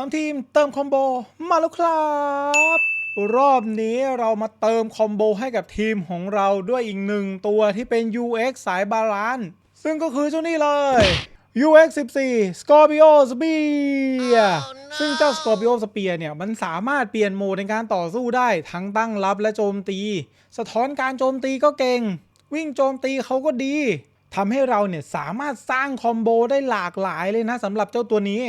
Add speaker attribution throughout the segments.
Speaker 1: 3 ทีมเติมคอมโบมาแล้วครับ รอบนี้เรามาเติมคอมโบให้กับทีมของเราด้วยอีกหนึ่งตัวที่เป็น UX สายบาลานซ์ซึ่งก็คือเจ้านี่เลย UX 14 Scorpio Spear ซึ่งเจ้า Scorpio Spear เนี่ย มันสามารถเปลี่ยนโหมดในการต่อสู้ได้ทั้งตั้งรับและโจมตี สะท้อนการโจมตีก็เก่ง วิ่งโจมตีเขาก็ดีทำให้เราเนี่ยสามารถสร้างคอมโบได้หลากหลายเลยนะสำหรับเจ้าตัวนี้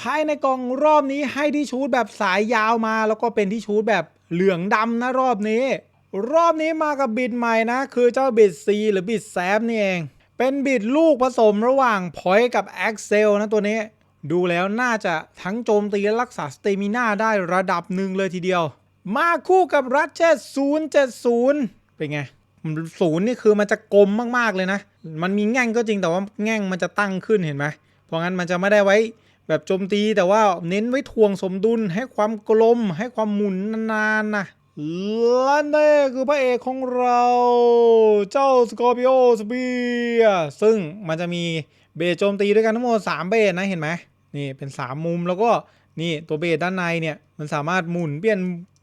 Speaker 1: ภายในกล่องรอบนี้ให้ที่ชูดแบบสายยาวมา แล้วก็เป็นที่ชูดแบบเหลืองดำนะรอบนี้ รอบนี้มากับบิดใหม่นะ คือเจ้าบิด C หรือบิดแซฟนี่เอง เป็นบิดลูกผสมระหว่างพอยต์กับ Axel นะตัวนี้ ดูแล้วน่าจะทั้งโจมตีและรักษาสเตมิน่าได้ระดับหนึ่งเลยทีเดียว มาคู่กับรัชเชต070 เป็นไงศูนย์นี่คือมันจะกลมมากๆเลยนะ มันมีแง่งก็จริงแต่ว่าแง่งมันจะตั้งขึ้นเห็นไหมเพราะงั้นมันจะไม่ได้ไว้ แบบโจมตีแต่ว่าเน้นไว้ทวงสมดุลให้ความกลมให้ความหมุนนานๆนะและนี่คือพระเอกของเราเจ้าสกอร์ i ิโอสเปียซึ่งมันจะมีเบสโจมตีด้วยกันทั้งหมด3เบสนะเห็นไหมนี่เป็น 3 มุมแล้วก็นี่ตัวเบสด้านในเนี่ยมันสามารถหมุนเปลี่ยน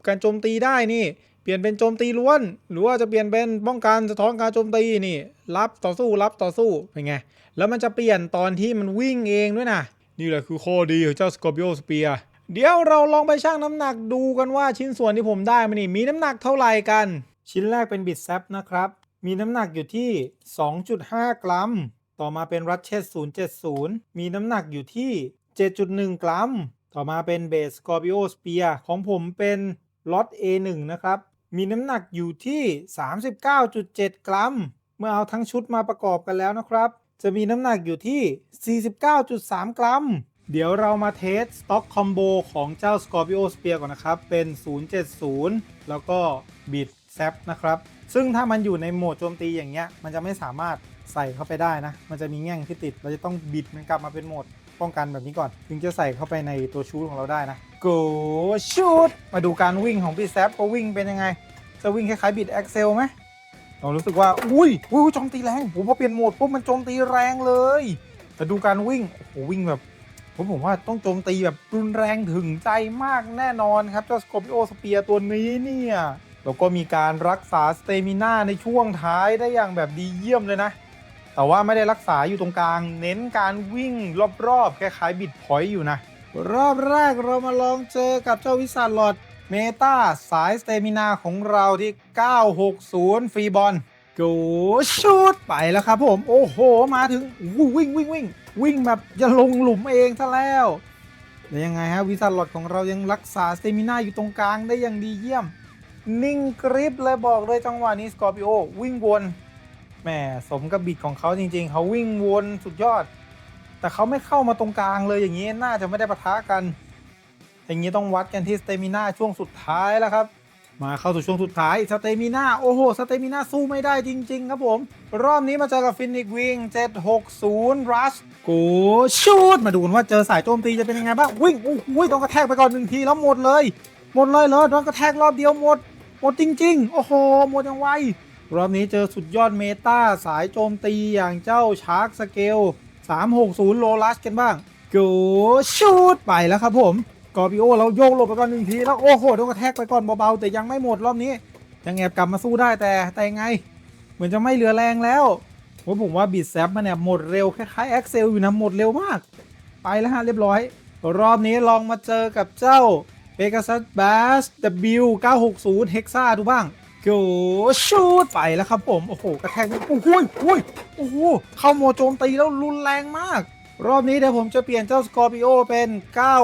Speaker 1: การโจมตีได้นี่ เปลี่ยนเป็นโจมตีล้วน หรือว่าจะเปลี่ยนเป็นป้องกันสะท้อนการโจมตีนี่ รับต่อสู้รับต่อสู้เป็นไงแล้วมันจะเปลี่ยนตอนที่มันวิ่งเองด้วยนะ นี่แหละคือข้อดีของเจ้า Scorpio Spear เดี๋ยวเราลองไปชั่งน้ำหนักดูกันว่าชิ้นส่วนที่ผมได้มานี่มีน้ำหนักเท่าไหร่กัน ชิ้นแรกเป็นบิดแซปนะครับ มีน้ำหนักอยู่ที่ 2.5 กรัม ต่อมาเป็นรัชเชต070 มีน้ำหนักอยู่ที่ 7.1 กรัม ต่อมาเป็นเบส Scorpio Spear ของผมเป็นล็อต A1 นะครับ มีน้ำหนักอยู่ที่ 39.7 กรัม เมื่อเอาทั้งชุดมาประกอบกันแล้วนะครับ จะมีน้ำหนักอยู่ที่ 49.3 กรัม เดี๋ยวเรามาเทสสต็อกคอมโบของเจ้า Scorpio Spear ก่อนนะครับ เป็น 070 แล้วก็บิดแซปนะครับ ซึ่งถ้ามันอยู่ในโหมดโจมตีอย่างเงี้ย มันจะไม่สามารถใส่เข้าไปได้นะ มันจะมีแง่งที่ติด เราจะต้องบิดมันกลับมาเป็นโหมดป้องกันแบบนี้ก่อน ถึงจะใส่เข้าไปในตัวชูตของเราได้นะ Go shoot มาดูการวิ่งของบิดแซปก็วิ่งเป็นยังไง จะวิ่งคล้ายๆบิด Axel ไหม เรารู้สึกว่า อุ้ยอุ้ยโจมตีแรงผมพอเปลี่ยนโหมดปุ๊บมันโจมตีแรงเลย แต่ดูการวิ่ง โอ้โหวิ่งแบบผมผมว่าต้องโจมตีแบบรุนแรงถึงใจมากแน่นอนครับเจ้าสโคปิโอสเปียตัวนี้เนี่ยแล้วก็มีการรักษาสเตมิน่าในช่วงท้ายได้อย่างแบบดีเยี่ยมเลยนะ แต่ว่าไม่ได้รักษาอยู่ตรงกลาง เน้นการวิ่งรอบๆคล้ายๆบิดพอยต์อยู่นะ รอบแรกเรามาลองเจอกับเจ้าวิสาลอด เมตาสายสเตมินาของเราที่ 960 ฟรีบอลโกชูดไปแล้วครับผม โอ้โห มาถึงวิ่งวิ่งวิ่งวิ่งแบบจะลงหลุมเองซะแล้วแล้วยังไงฮะวิสาลอดของเรายังรักษาสเตมินาอยู่ตรงกลางได้อย่างดีเยี่ยม นิ่งกริบเลยบอกเลยจังหวะนี้สกอร์ปิโอวิ่งวนแหมสมกับบิดของเขาจริง ๆ เขาวิ่งวนสุดยอด แต่เขาไม่เข้ามาตรงกลางเลยอย่างนี้น่าจะไม่ได้ปะทะกัน อย่างนี้ต้องวัดกันที่สเตมิน่าช่วงสุดท้ายแล้วครับ มาเข้าสู่ช่วงสุดท้ายสเตมิน่าโอ้โหสเตมิน่าสู้ไม่ได้จริง ๆ ครับผม รอบนี้มาเจอกับฟินิกวิง 760 รัชกูชูดมาดูกันว่าเจอสายโจมตีจะเป็นยังไงบ้างวิ่งโอ้โหต้องกระแทกไปก่อนหนึ่งทีแล้วหมดเลย หมดเลยเหรอโดนกระแทกรอบเดียวหมด หมดจริง ๆ โอ้โหหมดยังไวรอบนี้เจอสุดยอดเมตาสายโจมตีอย่างเจ้าชาร์กสเกล360 โลลัสกันบ้างกูชูดไปแล้วครับผม กอบิโอเราโยกหลบไปก่อนหนึ่งทีแล้วโอ้โหโดนกระแทกไปก่อนเบาๆแต่ยังไม่หมดรอบนี้ยังแอบกลับมาสู้ได้แต่แต่ยังไง เหมือนจะไม่เหลือแรงแล้วโอ้ยผมว่าบีดแซปมันเนี่ยหมดเร็วคล้ายๆแอ็กเซลอยู่นะหมดเร็วมาก ไปแล้วฮะเรียบร้อย รอบนี้ลองมาเจอกับเจ้า p e g a s u s Bass W 960 Hexa ดูบ้างโกชูดไปแล้วครับผม โอ้โห กระแทกโอ้โหโอ้ยโอ้โหเข้าโมโจมตีแล้วรุนแรงมาก รอบนี้เดี๋ยวผมจะเปลี่ยนเจ้า Scorpio เป็น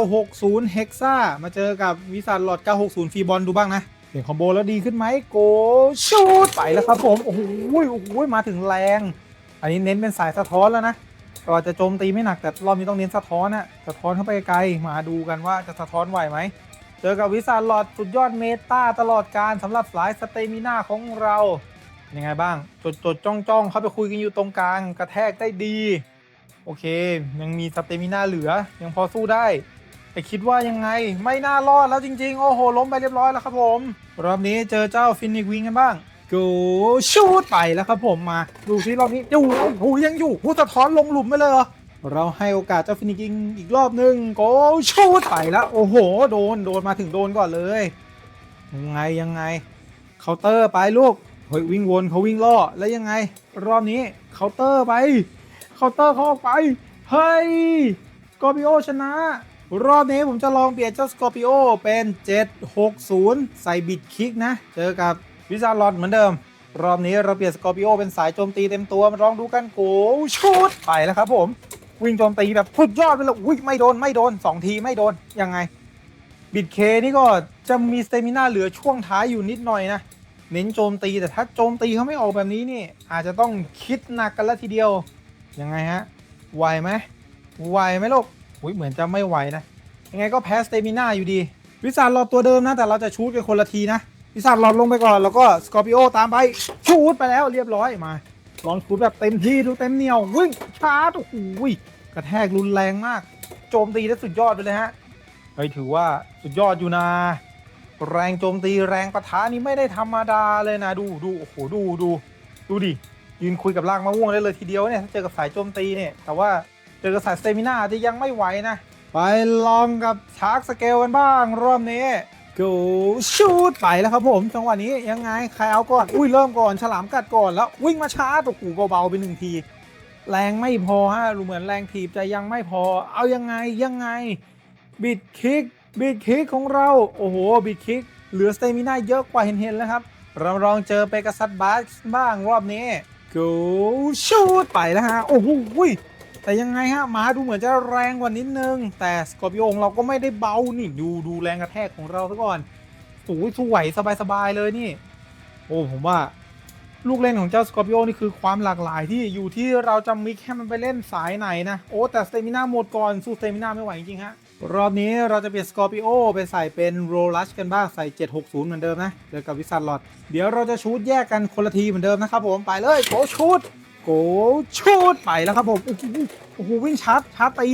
Speaker 1: 960 Hexa มาเจอกับวิสานหลอด 960 ฟีบอลดูบ้างนะ เปลี่ยนคอมโบแล้วดีขึ้นไหมโกชูดไปแล้วครับผม โอ้โหโอ้โหมาถึงแรง อันนี้เน้นเป็นสายสะท้อนแล้วนะ ก็จะโจมตีไม่หนักแต่รอบนี้ต้องเน้นสะท้อนนะสะท้อนเข้าไปไกล มาดูกันว่าจะสะท้อนไหวไหม เจอกับวิสาลอดสุดยอดเมตาตลอดการสำหรับสายสเตมิน่าของเรา ยังไงบ้าง จดจดจ้องจ้องเข้าไปคุยกันอยู่ตรงกลาง กระแทกได้ดี โอเค ยังมีสเตมิน่าเหลือ ยังพอสู้ได้ แต่คิดว่ายังไงไม่น่ารอดแล้วจริง ๆ โอ้โห ล้มไปเรียบร้อยแล้วครับผม รอบนี้เจอเจ้าฟินิกวิงกันบ้าง go ชูดไปแล้วครับผมมาดูที่รอบนี้อยู่โอ้ยังอยู่ผู้สะท้อนลงหลุมไปเลยเราให้โอกาสเจ้าฟินิกิงอีกรอบหนึ่งโกชูดไปแล้วโอ้โห โดนโดนมาถึงโดนก่อนเลยยังไงยังไงเคาน์เตอร์ไปลูกเฮ้ยวิ่งวนเขาวิ่งล่อแล้วยังไง รอบนี้เคาน์เตอร์ไป เคาน์เตอร์เขาออกไป เฮ้ยสกอร์ปิโอชนะ รอบนี้ผมจะลองเปลี่ยนเจ้าสกอร์ปิโอเป็น 760 ใส่บิดคิกนะ เจอกับวิซาร์ลอดเหมือนเดิม รอบนี้เราเปลี่ยนสกอร์ปิโอเป็นสายโจมตีเต็มตัวมาลองดูกันโกชุดไปแล้วครับผม วิ่งโจมตีแบบสุดยอดไปเลยอุ้ยไม่โดนไม่โดน 2 ทีไม่โดนยังไงบิดเคนี่ก็จะมีสเตมิน่าเหลือช่วงท้ายอยู่นิดหน่อยนะ เน้นโจมตีแต่ถ้าโจมตีเขาไม่ออกแบบนี้นี่ อาจจะต้องคิดหนักกันล้วทีเดียว ยังไงฮะไหวไหมไหวไหมลูกอุ้ยเหมือนจะไม่ไหวนะ ยังไงก็แพ้สเตมิน่าอยู่ดี วิสารหลอดตัวเดิมนะ แต่เราจะชูดกันคนละทีนะ วิสารหลอดลงไปก่อน แล้วก็สกอร์ปิโอตามไป ชูดไปแล้วเรียบร้อยมาลองชูดแบบเต็มที่ดูเต็มเหนียว วิ่งชาร์จโอ้โหกระแทกรุนแรงมาก โจมตีได้สุดยอดไปเลยฮะเฮ้ยถือว่าสุดยอดอยู่นะ แรงโจมตีแรงปะทะนี่ไม่ได้ธรรมดาเลยนะ ดูดูโอ้โหดูดูดูดิ ยืนคุยกับลากมะม่วงได้เลยทีเดียวเนี่ยถ้าเจอกับสายโจมตีเนี่ยแต่ว่าเจอกับสายสเตมิน่าจะยังไม่ไหวนะ ไปลองกับชาร์กสเกลกันบ้างรอบนี้ go ชูดไปแล้วครับผมจังหวะนี้ยังไงใครเอาก่อนอุ้ยเริ่มก่อนฉลามกัดก่อนแล้ววิ่งมาชาร์จโอ้โหเบาๆไปหนึ่งที แรงไม่พอฮะรู้เหมือนแรงถีบจะยังไม่พอ เอายังไงยังไงบิดคิกบิดคิกของเราโอ้โหบิดคิกเหลือสเตมิน่าเยอะกว่าเห็นๆแล้วครับเราลองเจอเปกัสซัสบาสบ้างรอบนี้ go ชูดไปแล้วฮะ โอ้โหแต่ยังไงฮะหมาดูเหมือนจะแรงกว่านิดนึง แต่สกอร์ปิโอของเราก็ไม่ได้เบา นี่ ดูดูแรงกระแทกของเราซะก่อนโอ้ยสวยสบายๆเลยนี่ โอ้ผมว่าลูกเล่นของเจ้าสกอร์ปิโอนี่คือความหลากหลายที่อยู่ที่เราจะมิกให้มันไปเล่นสายไหนนะ โอ้แต่สเตมิน่าหมดก่อนสู้สเตมิน่าไม่ไหวจริงๆฮะ รอบนี้เราจะเปลี่ยนสกอร์ปิโอไปใส่เป็นโรลัชกันบ้างใส่ 760 เหมือนเดิมนะ เจอกับวิสันลอด เดี๋ยวเราจะชูดแยกกันคนละทีเหมือนเดิมนะครับผมไปเลยโกชูดโกชูดไปแล้วครับผมโอ้โหโอ้โหวิ่งชาร์จชาร์จตี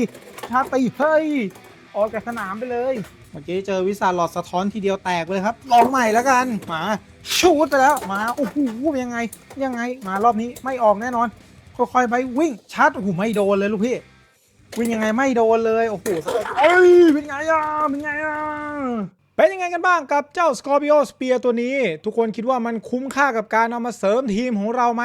Speaker 1: ชาร์จตีเฮ้ยออกจากสนามไปเลย เมื่อกี้เจอวิสาหลอดสะท้อนทีเดียวแตกเลยครับ ลองใหม่แล้วกันมาชูดไปแล้วมาโอ้โหยังไงยังไงมารอบนี้ไม่ออกแน่นอน ค่อยๆไปวิ่งชาร์จโอ้โหไม่โดนเลยลูกพี่ วิ่งยังไงไม่โดนเลย โอ้โหเอ้ยเป็นไงอะเป็นไงอะเป็นยังไงกันบ้างกับเจ้า Scorpio Spear ตัวนี้ ทุกคนคิดว่ามันคุ้มค่ากับการเอามาเสริมทีมของเราไหม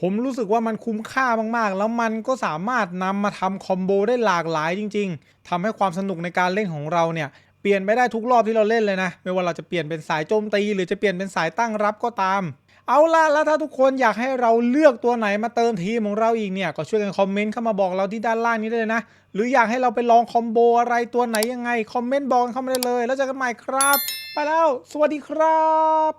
Speaker 1: ผมรู้สึกว่ามันคุ้มค่ามากๆ แล้วมันก็สามารถนำมาทำคอมโบได้หลากหลายจริง ๆทำให้ความสนุกในการเล่นของเราเนี่ยเปลี่ยนไปได้ทุกรอบที่เราเล่นเลยนะ ไม่ว่าเราจะเปลี่ยนเป็นสายโจมตี หรือจะเปลี่ยนเป็นสายตั้งรับก็ตาม เอาล่ะแล้วถ้าทุกคนอยากให้เราเลือกตัวไหนมาเติมทีมของเราอีกเนี่ย ก็ช่วยกันคอมเมนต์เข้ามาบอกเราที่ด้านล่างนี้ได้เลยนะ หรืออยากให้เราไปลองคอมโบอะไรตัวไหนยังไง คอมเมนต์บอกเข้ามาได้เลย แล้วเจอกันใหม่ครับ ไปแล้ว สวัสดีครับ